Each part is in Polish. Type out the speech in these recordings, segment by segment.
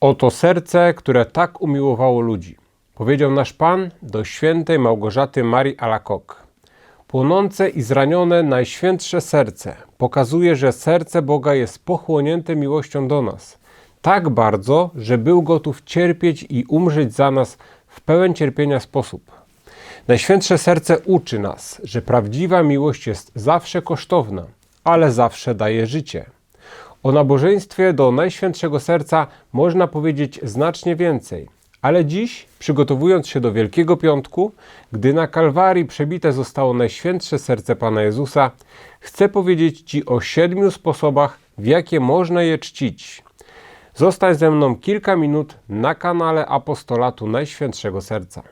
Oto serce, które tak umiłowało ludzi. Powiedział nasz Pan do świętej Małgorzaty Marii Alakok. Płonące i zranione Najświętsze Serce pokazuje, że serce Boga jest pochłonięte miłością do nas. Tak bardzo, że był gotów cierpieć i umrzeć za nas w pełen cierpienia sposób. Najświętsze Serce uczy nas, że prawdziwa miłość jest zawsze kosztowna, ale zawsze daje życie. O nabożeństwie do Najświętszego Serca można powiedzieć znacznie więcej, ale dziś, przygotowując się do Wielkiego Piątku, gdy na Kalwarii przebite zostało Najświętsze Serce Pana Jezusa, chcę powiedzieć Ci o siedmiu sposobach, w jakie można je czcić. Zostań ze mną kilka minut na kanale Apostolatu Najświętszego Serca.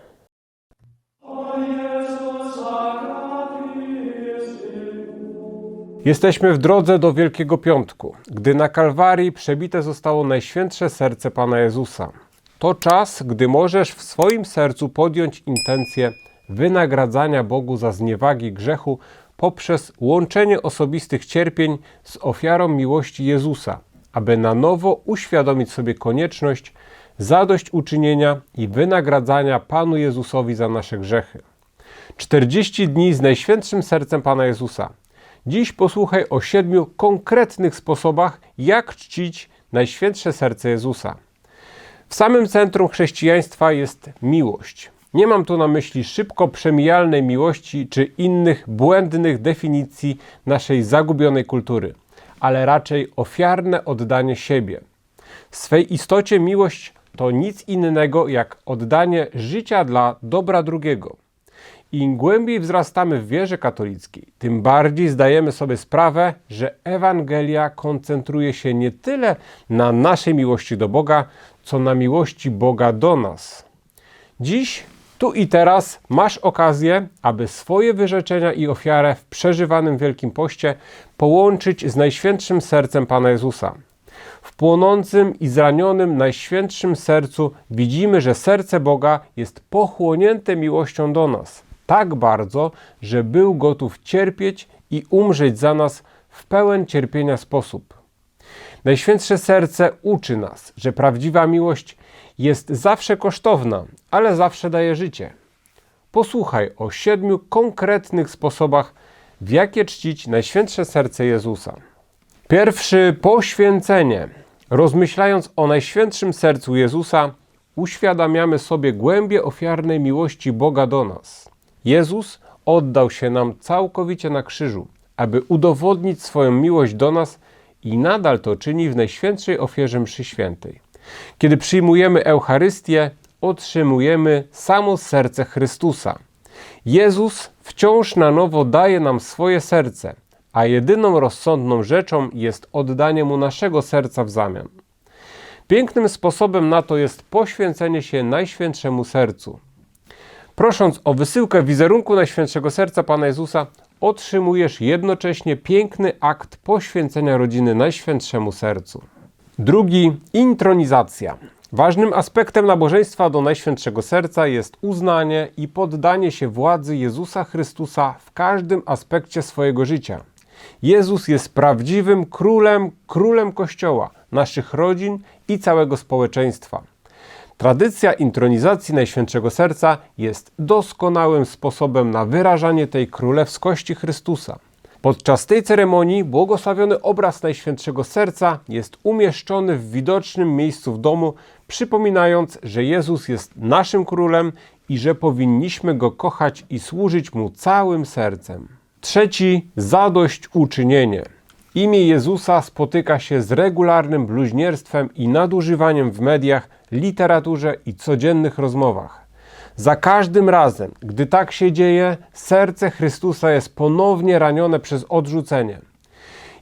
Jesteśmy w drodze do Wielkiego Piątku, gdy na Kalwarii przebite zostało Najświętsze Serce Pana Jezusa. To czas, gdy możesz w swoim sercu podjąć intencję wynagradzania Bogu za zniewagi grzechu poprzez łączenie osobistych cierpień z ofiarą miłości Jezusa, aby na nowo uświadomić sobie konieczność zadośćuczynienia i wynagradzania Panu Jezusowi za nasze grzechy. 40 dni z Najświętszym Sercem Pana Jezusa. Dziś posłuchaj o siedmiu konkretnych sposobach, jak czcić Najświętsze Serce Jezusa. W samym centrum chrześcijaństwa jest miłość. Nie mam tu na myśli szybko przemijalnej miłości czy innych błędnych definicji naszej zagubionej kultury, ale raczej ofiarne oddanie siebie. W swej istocie miłość to nic innego jak oddanie życia dla dobra drugiego. Im głębiej wzrastamy w wierze katolickiej, tym bardziej zdajemy sobie sprawę, że Ewangelia koncentruje się nie tyle na naszej miłości do Boga, co na miłości Boga do nas. Dziś, tu i teraz masz okazję, aby swoje wyrzeczenia i ofiarę w przeżywanym Wielkim Poście połączyć z Najświętszym Sercem Pana Jezusa. W płonącym i zranionym Najświętszym Sercu widzimy, że serce Boga jest pochłonięte miłością do nas tak bardzo, że był gotów cierpieć i umrzeć za nas w pełen cierpienia sposób. Najświętsze Serce uczy nas, że prawdziwa miłość jest zawsze kosztowna, ale zawsze daje życie. Posłuchaj o siedmiu konkretnych sposobach, w jakie czcić Najświętsze Serce Jezusa. Pierwszy poświęcenie. Rozmyślając o Najświętszym Sercu Jezusa, uświadamiamy sobie głębie ofiarnej miłości Boga do nas. Jezus oddał się nam całkowicie na krzyżu, aby udowodnić swoją miłość do nas i nadal to czyni w Najświętszej ofierze mszy świętej. Kiedy przyjmujemy Eucharystię, otrzymujemy samo serce Chrystusa. Jezus wciąż na nowo daje nam swoje serce, a jedyną rozsądną rzeczą jest oddanie Mu naszego serca w zamian. Pięknym sposobem na to jest poświęcenie się Najświętszemu Sercu. Prosząc o wysyłkę wizerunku Najświętszego Serca Pana Jezusa, otrzymujesz jednocześnie piękny akt poświęcenia rodziny Najświętszemu Sercu. Drugi, intronizacja. Ważnym aspektem nabożeństwa do Najświętszego Serca jest uznanie i poddanie się władzy Jezusa Chrystusa w każdym aspekcie swojego życia. Jezus jest prawdziwym królem, królem Kościoła, naszych rodzin i całego społeczeństwa. Tradycja intronizacji Najświętszego Serca jest doskonałym sposobem na wyrażanie tej królewskości Chrystusa. Podczas tej ceremonii błogosławiony obraz Najświętszego Serca jest umieszczony w widocznym miejscu w domu, przypominając, że Jezus jest naszym królem i że powinniśmy go kochać i służyć mu całym sercem. Trzeci zadośćuczynienie. Imię Jezusa spotyka się z regularnym bluźnierstwem i nadużywaniem w mediach, literaturze i codziennych rozmowach. Za każdym razem, gdy tak się dzieje, serce Chrystusa jest ponownie ranione przez odrzucenie.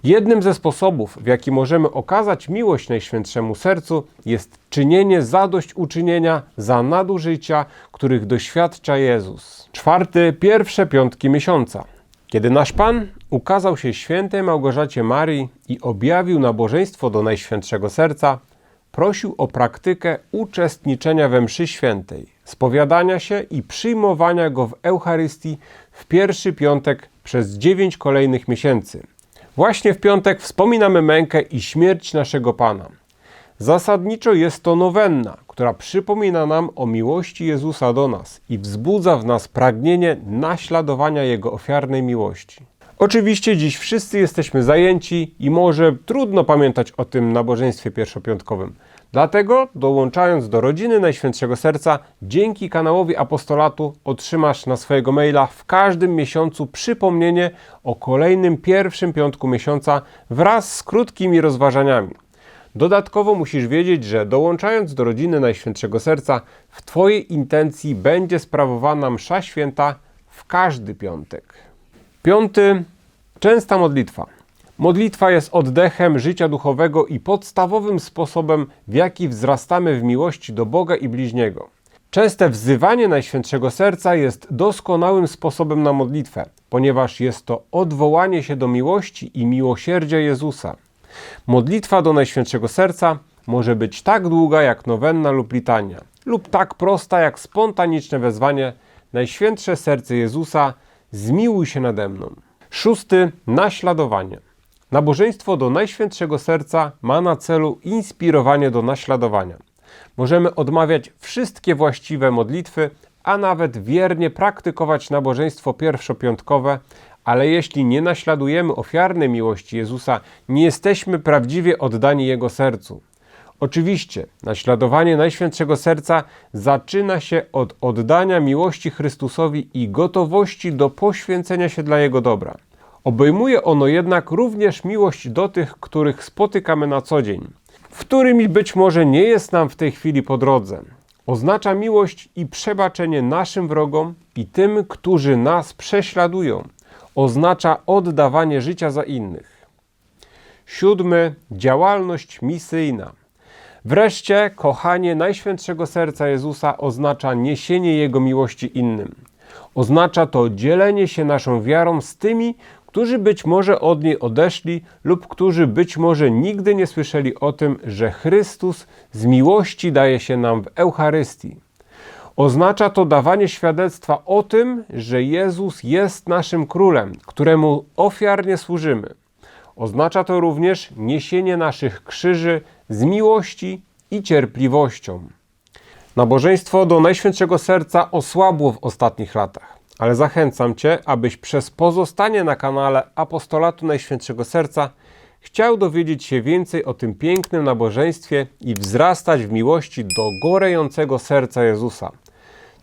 Jednym ze sposobów, w jaki możemy okazać miłość Najświętszemu Sercu, jest czynienie zadośćuczynienia za nadużycia, których doświadcza Jezus. Czwarty, pierwsze piątki miesiąca. Kiedy nasz Pan ukazał się świętej Małgorzacie Marii i objawił nabożeństwo do Najświętszego Serca, prosił o praktykę uczestniczenia we mszy świętej, spowiadania się i przyjmowania go w Eucharystii w pierwszy piątek przez dziewięć kolejnych miesięcy. Właśnie w piątek wspominamy mękę i śmierć naszego Pana. Zasadniczo jest to nowenna, która przypomina nam o miłości Jezusa do nas i wzbudza w nas pragnienie naśladowania Jego ofiarnej miłości. Oczywiście dziś wszyscy jesteśmy zajęci i może trudno pamiętać o tym nabożeństwie pierwszopiątkowym. Dlatego, dołączając do rodziny Najświętszego Serca, dzięki kanałowi Apostolatu otrzymasz na swojego maila w każdym miesiącu przypomnienie o kolejnym pierwszym piątku miesiąca wraz z krótkimi rozważaniami. Dodatkowo musisz wiedzieć, że dołączając do rodziny Najświętszego Serca, w Twojej intencji będzie sprawowana msza święta w każdy piątek. Piąty, częsta modlitwa. Modlitwa jest oddechem życia duchowego i podstawowym sposobem, w jaki wzrastamy w miłości do Boga i bliźniego. Częste wzywanie Najświętszego Serca jest doskonałym sposobem na modlitwę, ponieważ jest to odwołanie się do miłości i miłosierdzia Jezusa. Modlitwa do Najświętszego Serca może być tak długa jak nowenna lub litania, lub tak prosta jak spontaniczne wezwanie Najświętsze Serce Jezusa, zmiłuj się nade mną. Szósty, naśladowanie. Nabożeństwo do Najświętszego Serca ma na celu inspirowanie do naśladowania. Możemy odmawiać wszystkie właściwe modlitwy, a nawet wiernie praktykować nabożeństwo pierwszopiątkowe, ale jeśli nie naśladujemy ofiarnej miłości Jezusa, nie jesteśmy prawdziwie oddani Jego sercu. Oczywiście, naśladowanie Najświętszego Serca zaczyna się od oddania miłości Chrystusowi i gotowości do poświęcenia się dla Jego dobra. Obejmuje ono jednak również miłość do tych, których spotykamy na co dzień, w którymi być może nie jest nam w tej chwili po drodze. Oznacza miłość i przebaczenie naszym wrogom i tym, którzy nas prześladują. Oznacza oddawanie życia za innych. Siódmy, działalność misyjna. Wreszcie, kochanie Najświętszego Serca Jezusa oznacza niesienie Jego miłości innym. Oznacza to dzielenie się naszą wiarą z tymi, którzy być może od niej odeszli lub którzy być może nigdy nie słyszeli o tym, że Chrystus z miłości daje się nam w Eucharystii. Oznacza to dawanie świadectwa o tym, że Jezus jest naszym królem, któremu ofiarnie służymy. Oznacza to również niesienie naszych krzyży z miłości i cierpliwością. Nabożeństwo do Najświętszego Serca osłabło w ostatnich latach, ale zachęcam Cię, abyś przez pozostanie na kanale Apostolatu Najświętszego Serca chciał dowiedzieć się więcej o tym pięknym nabożeństwie i wzrastać w miłości do gorejącego serca Jezusa.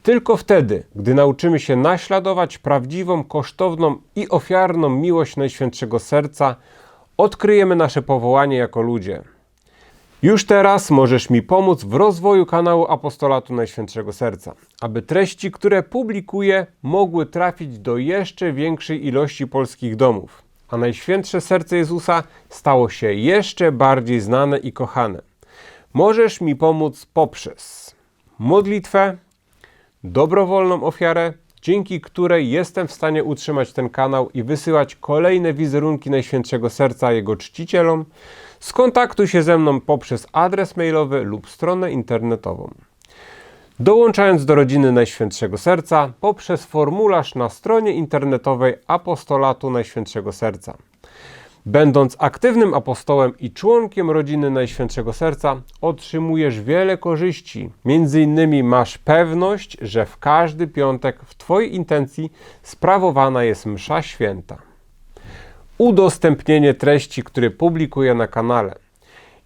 Tylko wtedy, gdy nauczymy się naśladować prawdziwą, kosztowną i ofiarną miłość Najświętszego Serca, odkryjemy nasze powołanie jako ludzie. Już teraz możesz mi pomóc w rozwoju kanału Apostolatu Najświętszego Serca, aby treści, które publikuję, mogły trafić do jeszcze większej ilości polskich domów, a Najświętsze Serce Jezusa stało się jeszcze bardziej znane i kochane. Możesz mi pomóc poprzez modlitwę, dobrowolną ofiarę, dzięki której jestem w stanie utrzymać ten kanał i wysyłać kolejne wizerunki Najświętszego Serca jego czcicielom, skontaktuj się ze mną poprzez adres mailowy lub stronę internetową. Dołączając do rodziny Najświętszego Serca poprzez formularz na stronie internetowej Apostolatu Najświętszego Serca. Będąc aktywnym apostołem i członkiem rodziny Najświętszego Serca, otrzymujesz wiele korzyści. Między innymi masz pewność, że w każdy piątek w Twojej intencji sprawowana jest msza święta. Udostępnienie treści, które publikuję na kanale.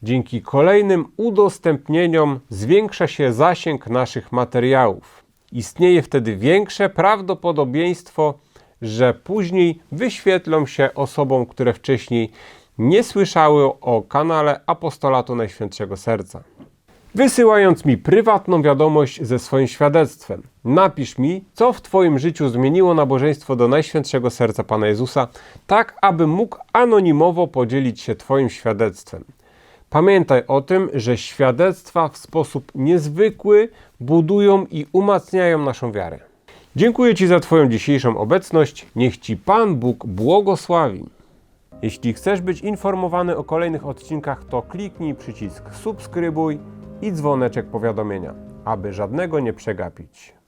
Dzięki kolejnym udostępnieniom zwiększa się zasięg naszych materiałów. Istnieje wtedy większe prawdopodobieństwo, że później wyświetlą się osobom, które wcześniej nie słyszały o kanale Apostolatu Najświętszego Serca. Wysyłając mi prywatną wiadomość ze swoim świadectwem, napisz mi, co w Twoim życiu zmieniło nabożeństwo do Najświętszego Serca Pana Jezusa, tak aby mógł anonimowo podzielić się Twoim świadectwem. Pamiętaj o tym, że świadectwa w sposób niezwykły budują i umacniają naszą wiarę. Dziękuję Ci za Twoją dzisiejszą obecność. Niech Ci Pan Bóg błogosławi. Jeśli chcesz być informowany o kolejnych odcinkach, to kliknij przycisk subskrybuj i dzwoneczek powiadomienia, aby żadnego nie przegapić.